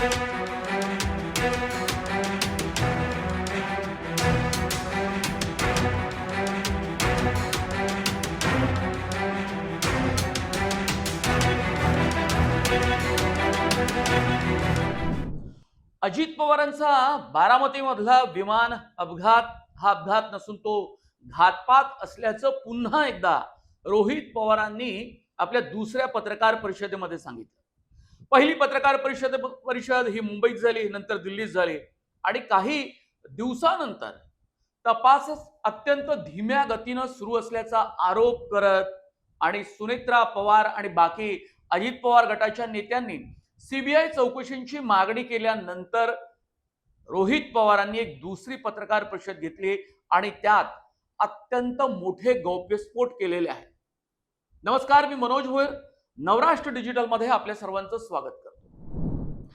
अजित पवारांचा बारामतीमधला विमान अपघात हा अपघात नसून तो घातपात असल्याचं पुन्हा एकदा रोहित पवारांनी आपल्या दुसऱ्या पत्रकार परिषदेमध्ये सांगितलं. पहिली पत्रकार परिषद परिषद ही मुंबईत झाली नंतर दिल्लीत झाली. आणि काही दिवसानंतर तपास अत्यंत धीम्या गतीनं सुरू असल्याचा आरोप करत आणि सुनेत्रा पवार आणि बाकी अजित पवार गटाच्या नेत्यांनी सीबीआय चौकशींची मागणी केल्यानंतर रोहित पवारांनी एक दुसरी पत्रकार परिषद घेतली आणि त्यात अत्यंत मोठे गौप्यस्फोट केलेले आहेत. नमस्कार मी मनोज भोयर नवराष्ट्र डिजिटलमध्ये आपल्या सर्वांचं स्वागत करतो.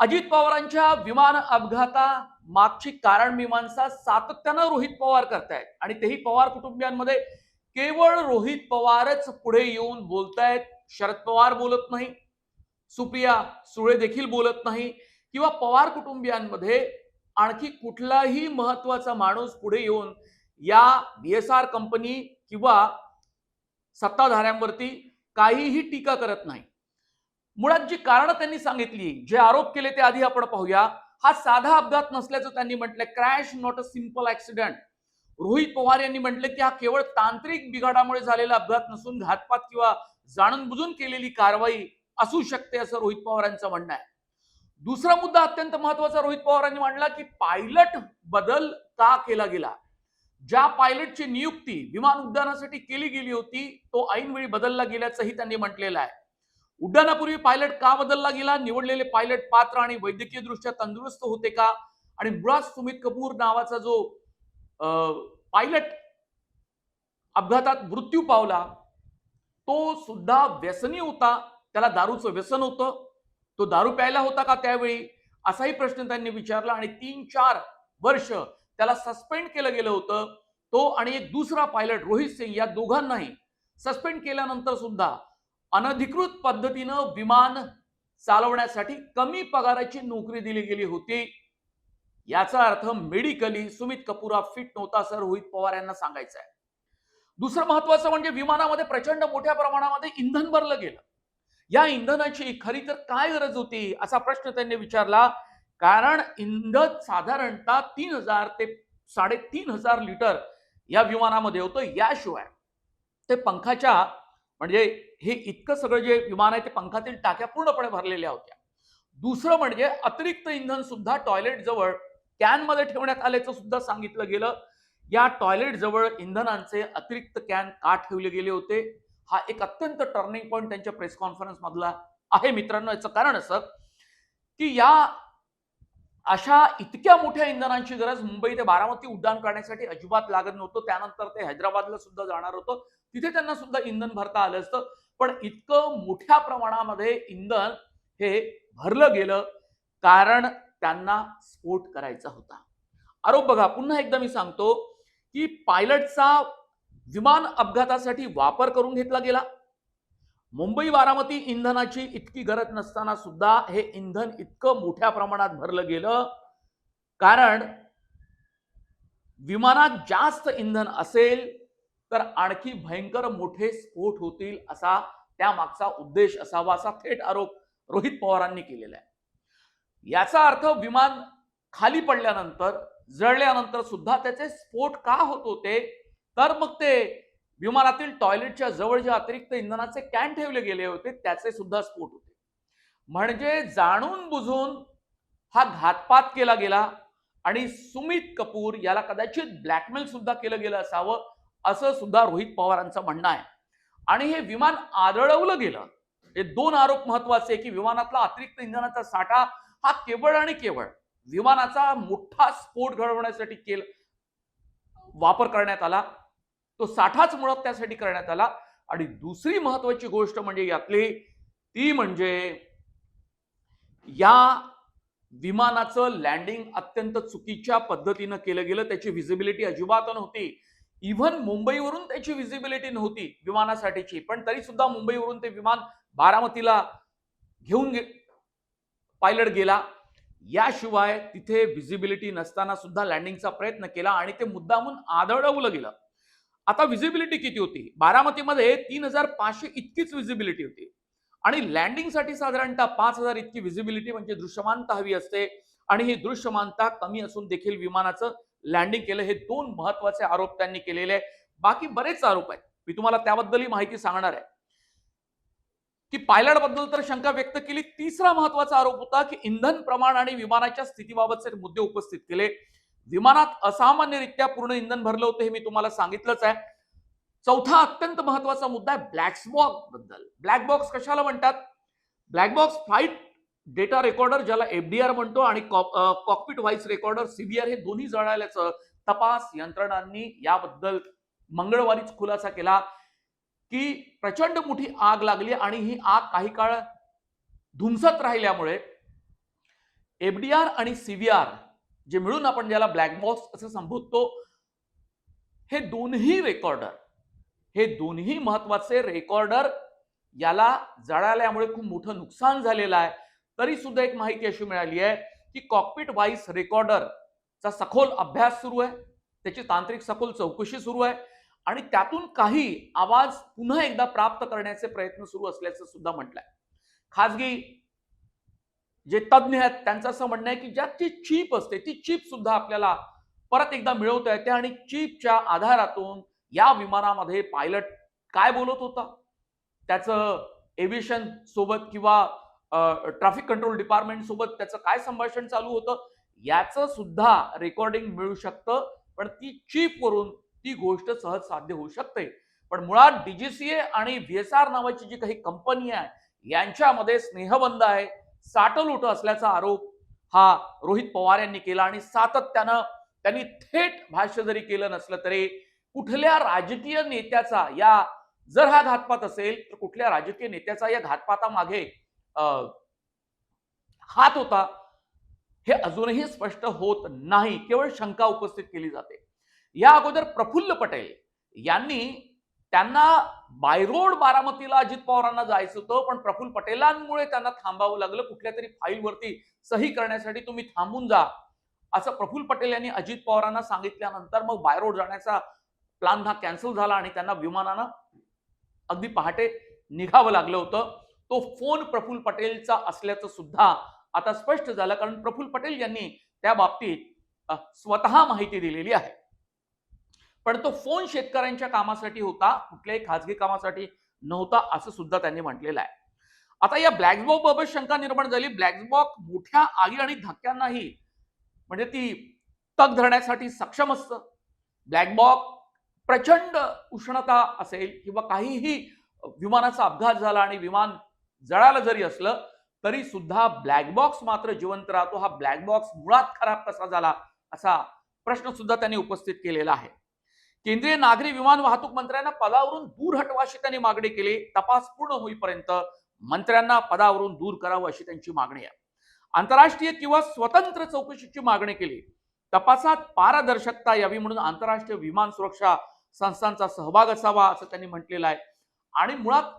अजित पवारांच्या विमान अपघाता मागची कारण मीमांसा सातत्यानं रोहित पवार करतायत आणि तेही पवार कुटुंबियांमध्ये. केवळ रोहित पवारच पुढे येऊन बोलतायत शरद पवार बोलत नाही सुप्रिया सुळे देखील बोलत नाही किंवा पवार कुटुंबियांमध्ये आणखी कुठलाही महत्त्वाचा माणूस पुढे येऊन या बी एस आर कंपनी किंवा सत्ताधाऱ्यांवरती काहीही टीका करत नाही. मुळात जी कारणं त्यांनी सांगितली जे आरोप केले ते आधी आपण पाहूया. हा साधा अपघात नसल्याचं त्यांनी म्हटलंय crash not a simple accident Rohit Pawar यांनी म्हटलं की हा केवळ तांत्रिक बिघाडामुळे झालेला अपघात नसून घातपात किंवा जाणून बुजून केलेली कारवाई असू शकते असं रोहित पवारांचं म्हणणं आहे. दुसरा मुद्दा अत्यंत महत्त्वाचा रोहित पवारांनी मांडला की पायलट बदल का केला गेला? ज्या पायलटची नियुक्ती विमान उड्डाणासाठी केली गेली होती तो ऐनवेळी बदलला गेल्याचंही त्यांनी म्हटलेलं आहे. उड्डाणापूर्वी पायलट का बदलला गेला? निवडलेले पायलट पात्र आणि वैद्यकीय दृष्ट्या तंदुरुस्त होते का? आणि मुळात सुमित कपूर नावाचा जो पायलट अपघातात मृत्यू पावला तो सुद्धा व्यसनी होता. त्याला दारूचं व्यसन होतं. तो दारू प्यायला होता का त्यावेळी? असाही प्रश्न त्यांनी विचारला आणि तीन चार वर्ष त्याला सस्पेंड केलं गेलं होतं. तो आणि एक दुसरा पायलट रोहित सिंग या दोघांनाही सस्पेंड केल्यानंतर सुद्धा अनधिकृत पद्धतीनं विमान चालवण्यासाठी कमी पगाराची नोकरी दिली गेली होती. याचा अर्थ मेडिकली सुमित कपूर हा फिट नव्हता सर रोहित पवार यांना सांगायचं आहे. दुसरं महत्वाचं म्हणजे विमानामध्ये प्रचंड मोठ्या प्रमाणामध्ये इंधन भरलं गेलं. या इंधनाची खरी तर काय गरज होती असा प्रश्न त्यांनी विचारला. कारण इंधन साधारणतः तीन हजार ते साडेतीन हजार लिटर या विमानामध्ये होतं. याशिवाय ते पंखाच्या म्हणजे हे इतकं सगळं जे विमान आहे ते पंखातील टाक्या पूर्णपणे भरलेल्या होत्या. दुसरं म्हणजे अतिरिक्त इंधन सुद्धा टॉयलेट जवळ कॅनमध्ये ठेवण्यात आल्याचं सुद्धा सांगितलं गेलं. या टॉयलेट जवळ इंधनांचे अतिरिक्त कॅन का ठेवले गेले होते? हा एक अत्यंत टर्निंग पॉईंट त्यांच्या प्रेस कॉन्फरन्स मधला आहे मित्रांनो. याचं कारण असं की या अशा इतक्या मोठ्या इंधनांची गरज मुंबई ते बारामती उड्डाण करण्यासाठी अजिबात लागत नव्हतं. त्यानंतर ते हैदराबादला सुद्धा जाणार होतं. तिथे त्यांना सुद्धा इंधन भरता आलं असतं. पण इतकं मोठ्या प्रमाणामध्ये इंधन हे भरलं गेलं कारण त्यांना स्फोट करायचा होता. आरोप बघा पुन्हा एकदा मी सांगतो की पायलटचा विमान अपघातासाठी वापर करून घेतला गेला. मुंबई बारामती इंधनाची इतकी गरज नसताना सुद्धा हे इंधन इतकं मोठ्या प्रमाणात भरलं गेलं. कारण विमानात जास्त इंधन असेल तर आणखी भयंकर मोठे स्फोट होतील असा त्या मागचा उद्देश असावा असा थेट आरोप रोहित पवारांनी केलेला आहे. याचा अर्थ विमान खाली पडल्यानंतर जळल्यानंतर सुद्धा त्याचे स्फोट का होत होते? तर मग ते विमानातील टॉयलेटच्या जवळ जे अतिरिक्त इंधनाचे कॅन ठेवले गेले होते त्याचे सुद्धा स्फोट होते. म्हणजे जाणून बुजून हा घातपात केला गेला आणि सुमित कपूर याला कदाचित ब्लॅकमेल सुद्धा केलं गेलं असावं असं सुद्धा रोहित पवारांचं म्हणणं आहे. आणि हे विमान आदळवलं गेलं. हे दोन आरोप महत्त्वाचे की विमानातला अतिरिक्त इंधनाचा साठा हा केवळ आणि केवळ विमानाचा मोठा स्फोट घडवण्यासाठी केला वापर करण्यात आला. तो साठाच मुळात त्यासाठी करण्यात आला. आणि दुसरी महत्वाची गोष्ट म्हणजे यातली ती म्हणजे या विमानाचं लँडिंग अत्यंत चुकीच्या पद्धतीनं केलं गेलं. त्याची विजिबिलिटी अजिबात नव्हती. इव्हन मुंबईवरून त्याची विजिबिलिटी नव्हती विमानासाठीची. पण तरी सुद्धा मुंबईवरून ते विमान बारामतीला घेऊन गे पायलट गेला. याशिवाय तिथे व्हिजिबिलिटी नसताना सुद्धा लँडिंगचा प्रयत्न केला आणि ते मुद्दामून आदळवलं गेलं. आता विजिबिलिटी किती होती? बारामतीमध्ये तीन हजार पाचशे इतकीच विजिबिलिटी होती. आणि लँडिंगसाठी साधारणतः पाच हजार इतकी विजिबिलिटी म्हणजे दृश्यमानता हवी असते. आणि ही दृश्यमानता कमी असून देखील विमानाचं लँडिंग केलं हे दोन महत्त्वाचे आरोप त्यांनी केलेले आहे बाकी बरेच आरोप आहेत. मी तुम्हाला त्याबद्दलही माहिती सांगणार आहे. की पायलटबद्दल तर शंका व्यक्त केली. तिसरा महत्त्वाचा आरोप होता की इंधन प्रमाण आणि विमानाच्या स्थितीबाबतचे मुद्दे उपस्थित केले. विमानात असामान्यरित्या पूर्ण इंधन भरलं होतं हे मी तुम्हाला सांगितलंच आहे. चौथा अत्यंत महत्त्वाचा मुद्दा आहे ब्लॅक बॉक्सबद्दल. ब्लॅक बॉक्स कशाला म्हणतात? Black box flight data recorder ज्याला एफडीआर म्हणतो आणि कॉकपिट व्हाईस रेकॉर्डर सीबीआर हे दोन्ही जळाल्याचं तपास यंत्रणांनी याबद्दल मंगळवारीच खुलासा केला की प्रचंड मोठी आग लागली आणि ही आग काही काळ धुमसत राहिल्यामुळे एफडीआर आणि सीव्हीआर जे मिळून आपण ज्याला ब्लॅक बॉक्स असं संबोधतो हे दोन्ही रेकॉर्डर हे दोन्ही महत्त्वाचे रेकॉर्डर याला जळाल्यामुळे खूप मोठं नुकसान झालेलं आहे. तरी सुद्धा एक माहिती अशी मिळाली आहे की कॉकपिट व्हाईस रेकॉर्डरचा सखोल अभ्यास सुरू आहे. त्याची तांत्रिक सखोल चौकशी सुरू आहे. आणि त्यातून काही आवाज पुन्हा एकदा प्राप्त करण्याचे प्रयत्न सुरू असल्याचं सुद्धा म्हटलंय. खाजगी जे तज्ज्ञ आहेत त्यांचं असं म्हणणं आहे की ज्यात चीप असते ती चीप सुद्धा आपल्याला परत एकदा मिळवता येते आणि चीपच्या आधारातून या विमानामध्ये पायलट काय बोलत होता? त्याचं एव्हिएशन सोबत किंवा ट्रॅफिक कंट्रोल डिपार्टमेंट सोबत त्याचं काय संभाषण चालू होतं? याचं सुद्धा रेकॉर्डिंग मिळू शकतं पण ती चीप वरून ती गोष्ट सहज साध्य होऊ शकते. पण मुळात डीजीसीए आणि व्हीएसआर नावाची जी काही कंपनी आहे यांच्यामध्ये स्नेहबंद आहे. साटलोट असल्याचा आरोप हा रोहित पवार यांनी केला आणि सातत्यानं त्यांनी थेट भाष्य जरी केलं नसलं तरी कुठल्या राजकीय नेत्याचा या जर हा घातपात असेल तर कुठल्या राजकीय नेत्याचा या घातपातामागे हात होता हे अजूनही स्पष्ट होत नाही. केवळ शंका उपस्थित केली जाते. या अगोदर प्रफुल्ल पटेल यांनी त्यांना बायरोड बारामतीला अजित पवारांना जायचं होतं पण प्रफुल्ल पटेलांमुळे त्यांना थांबावं लागलं. कुठल्या तरी फाईलवरती सही करण्यासाठी तुम्ही थांबून जा असं प्रफुल्ल पटेल यांनी अजित पवारांना सांगितल्यानंतर मग बायरोड जाण्याचा प्लान हा कॅन्सल झाला आणि त्यांना विमानानं अगदी पहाटे निघावं लागलं होतं. तो फोन प्रफुल्ल पटेलचा असल्याचं सुद्धा आता स्पष्ट झालं कारण प्रफुल्ल पटेल यांनी त्या बाबतीत स्वतः माहिती दिलेली आहे. पण तो फोन शेतकऱ्यांच्या कामासाठी होता कुठल्याही खाजगी कामासाठी नव्हता असं सुद्धा त्यांनी म्हटलेलं आहे. आता या ब्लॅकबॉक बाबत शंका निर्माण झाली. ब्लॅकबॉक मोठ्या आगी आणि धक्क्यांनाही म्हणजे ती तग धरण्यासाठी सक्षम असतं. ब्लॅकबॉक प्रचंड उष्णता असेल किंवा काहीही विमानाचा अपघात झाला आणि विमान जळालं जरी असलं तरी सुद्धा ब्लॅक बॉक्स मात्र जिवंत राहतो. हा ब्लॅक बॉक्स मुळात खराब कसा झाला असा प्रश्न सुद्धा त्यांनी उपस्थित केलेला आहे. केंद्रीय नागरी विमान वाहतूक मंत्र्यांना पदावरून दूर हटवा अशी त्यांनी मागणी केली. तपास पूर्ण होईपर्यंत मंत्र्यांना पदावरून दूर करावं अशी त्यांची मागणी आहे. आंतरराष्ट्रीय किंवा स्वतंत्र चौकशीची मागणी केली. तपासात पारदर्शकता यावी म्हणून आंतरराष्ट्रीय विमान सुरक्षा संस्थांचा सहभाग असावा असं त्यांनी म्हटलेलं आहे. आणि मुळात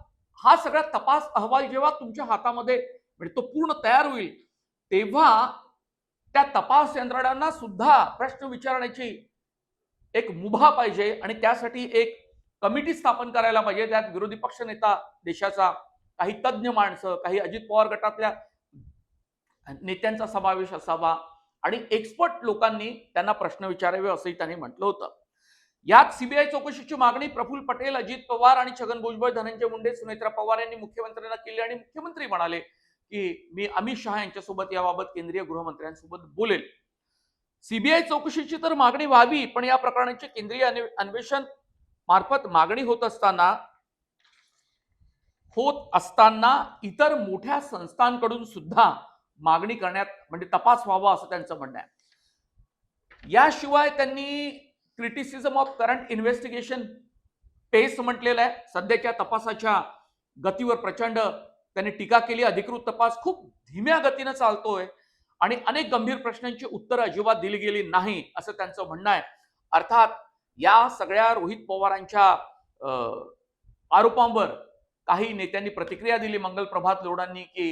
हा सगळा तपास अहवाल जेव्हा तुमच्या हातामध्ये म्हणजे तो पूर्ण तयार होईल तेव्हा त्या तपास यंत्रणांना सुद्धा प्रश्न विचारण्याची एक मुभा पाहिजे आणि त्यासाठी एक कमिटी स्थापन करायला पाहिजे. त्यात विरोधी पक्ष नेता देशाचा काही तज्ज्ञ माणसं काही अजित पवार गटातल्या नेत्यांचा समावेश असावा आणि एक्सपर्ट लोकांनी त्यांना प्रश्न विचारावे असंही त्यांनी म्हटलं होतं. यात सीबीआय चौकशीची मागणी प्रफुल्ल पटेल अजित पवार आणि छगन भुजबळ धनंजय मुंडे सुनेत्रा पवार यांनी मुख्यमंत्र्यांना केली आणि मुख्यमंत्री म्हणाले की मी अमित शहा यांच्यासोबत याबाबत केंद्रीय गृहमंत्र्यांसोबत बोलेल. सीबीआय चौकशीची तर मागणी व्हावी पण या प्रकरणाची केंद्रीय अन्वेषण मार्फत मागणी होत असताना होत असताना इतर मोठ्या संस्थांकडून सुद्धा मागणी करण्यात म्हणजे तपास व्हावा असं त्यांचं म्हणणं आहे. याशिवाय त्यांनी criticism of current investigation pace म्हटलेलं आहे. सध्याच्या तपासाच्या गतीवर प्रचंड त्यांनी टीका केली. अधिकृत तपास खूप धीम्या गतीनं चालतोय. आणि अनेक गंभीर प्रश्नांची उत्तरं अजिबात दिली गेली नाही असं त्यांचं म्हणणं आहे. अर्थात या सगळ्या रोहित पवारांच्या आरोपांवर काही नेत्यांनी प्रतिक्रिया दिली मंगल प्रभात लोडांनी की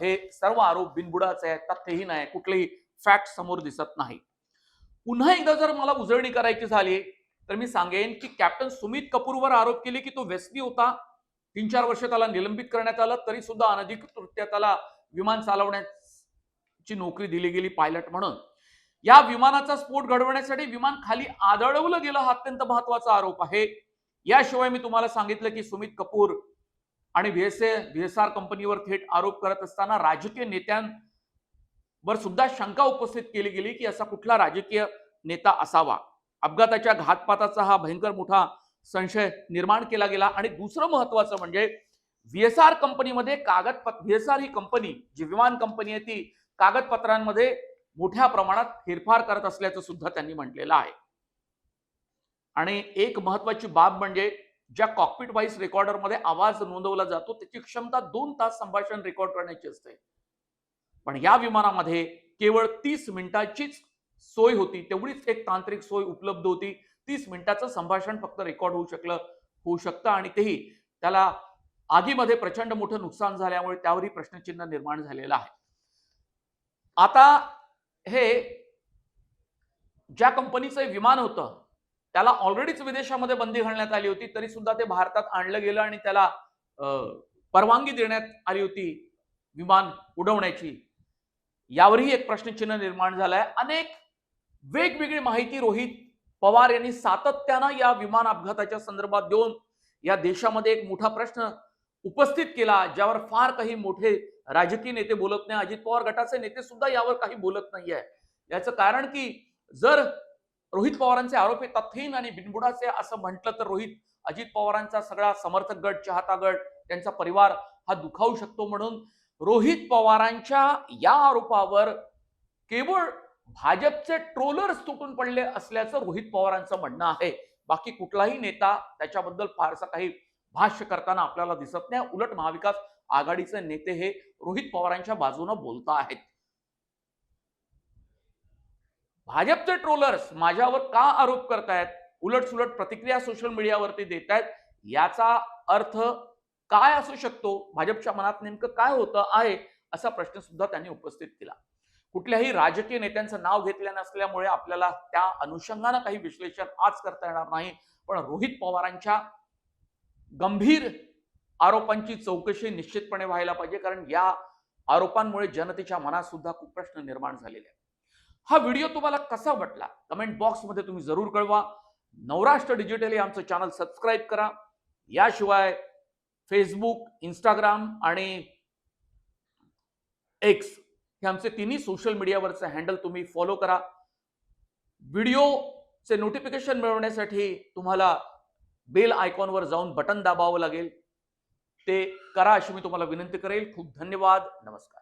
हे सर्व आरोप बिनबुडाचे आहेत तथ्यही नाही कुठलेही फॅक्ट समोर दिसत नाही. पुन्हा एकदा जर मला उजळणी करायची झाली तर मी सांगेन की कॅप्टन सुमित कपूरवर आरोप केले की तो व्यसनी होता. तीन चार वर्ष त्याला निलंबित करण्यात आलं तरी सुद्धा अनधिकृतरित्या त्याला विमान चालवण्यात ची नोकरी दिली गेली पायलट म्हणून. या विमानाचा स्फोट घडवण्यासाठी विमान खाली आदळवलं गेलं हा अत्यंत महत्त्वाचा आरोप आहे. याशिवाय मी तुम्हाला सांगितलं की सुमित कपूर आणि व्हीएसए व्हीएसआर कंपनीवर थेट आरोप करत असताना राजकीय नेत्यांवर सुद्धा शंका उपस्थित केली गेली की असा कुठला राजकीय नेता असावा. अपघाताच्या घातपाताचा हा भयंकर मोठा संशय निर्माण केला गेला आणि दुसरं महत्वाचं म्हणजे व्हीएसआर कंपनीमध्ये कागदपत्र व्हीएसआर ही कंपनी जी विमान कंपनी आहे ती कागदपत्रांमध्ये मोठ्या प्रमाणात फेरफार करत असल्याचं सुद्धा त्यांनी म्हटलेलं आहे. आणि एक महत्वाची बाब म्हणजे ज्या कॉकपिट वाईस रेकॉर्डरमध्ये आवाज नोंदवला जातो त्याची क्षमता दोन तास संभाषण रेकॉर्ड करण्याची असते. पण या विमानामध्ये केवळ तीस मिनिटाचीच सोय होती तेवढीच एक तांत्रिक सोय उपलब्ध होती. तीस मिनिटाचं संभाषण फक्त रेकॉर्ड होऊ शकलं होऊ शकतं आणि तेही त्याला आगीमध्ये प्रचंड मोठं नुकसान झाल्यामुळे त्यावरही प्रश्नचिन्ह निर्माण झालेलं आहे. आता हे ज्या कंपनीचं विमान होतं त्याला ऑलरेडीच विदेशामध्ये बंदी घालण्यात आली होती तरी सुद्धा ते भारतात आणलं गेलं आणि त्याला परवानगी देण्यात आली होती विमान उडवण्याची. यावरही एक प्रश्नचिन्ह निर्माण झालाय. अनेक वेगवेगळी माहिती रोहित पवार यांनी सातत्यानं या विमान अपघाताच्या संदर्भात देऊन या देशामध्ये एक मोठा प्रश्न उपस्थित केला ज्यावर फार काही मोठे राजकीय नेते बोलत नाही अजित पवार गटाचे नेते सुद्धा यावर काही बोलत नाही आहे याचं कारण की जर रोहित पवारांचे आरोप हे तथ्यहीन आणि बिनबुडाचे असं म्हटलं तर रोहित अजित पवारांचा सगळा समर्थक गट चाहता गट त्यांचा परिवार हा दुखावू शकतो म्हणून रोहित पवारांच्या या आरोपावर केवळ भाजपचे ट्रोलर्स तुटून पडले असल्याचं रोहित पवारांचं म्हणणं आहे. बाकी कुठलाही नेता त्याच्याबद्दल फारसा काही भाष्य करताना आपल्याला दिसत नाही. उलट महाविकास आघाडीचे नेते हे रोहित पवारांच्या बाजूनं बोलता आहेत. भाजपचे ट्रोलर्स माझ्यावर का आरोप करतायत? उलट सुलट प्रतिक्रिया सोशल मीडियावरती देत आहेत याचा अर्थ काय असू शकतो? भाजपच्या मनात नेमकं काय होतं आहे असा प्रश्न सुद्धा त्यांनी उपस्थित केला. कुठल्याही राजकीय नेत्यांचं नाव घेतलं नसल्यामुळे आपल्याला त्या अनुषंगानं काही विश्लेषण आज करता येणार नाही. पण रोहित पवारांच्या गंभीर आरोपांची चौकशी निश्चितपणे व्हायला पाहिजे कारण या आरोपांमुळे जनतेच्या मनात सुद्धा खूप प्रश्न निर्माण झालेले आहेत. हा व्हिडिओ तुम्हाला कसा वाटला? कमेंट बॉक्समध्ये तुम्ही जरूर कळवा. नवराष्ट्र डिजिटल हे आमचं चॅनल सबस्क्राईब करा. याशिवाय फेसबुक इंस्टाग्राम आणि एक्स हे आमचे तिन्ही सोशल मीडियावरचे हँडल तुम्ही फॉलो करा. व्हिडिओचे नोटिफिकेशन मिळवण्यासाठी तुम्हाला बेल आयकॉनवर जाऊन बटन दाबावं लागेल. ते करा अशी मी तुम्हाला विनंती करेल. खूप धन्यवाद. नमस्कार.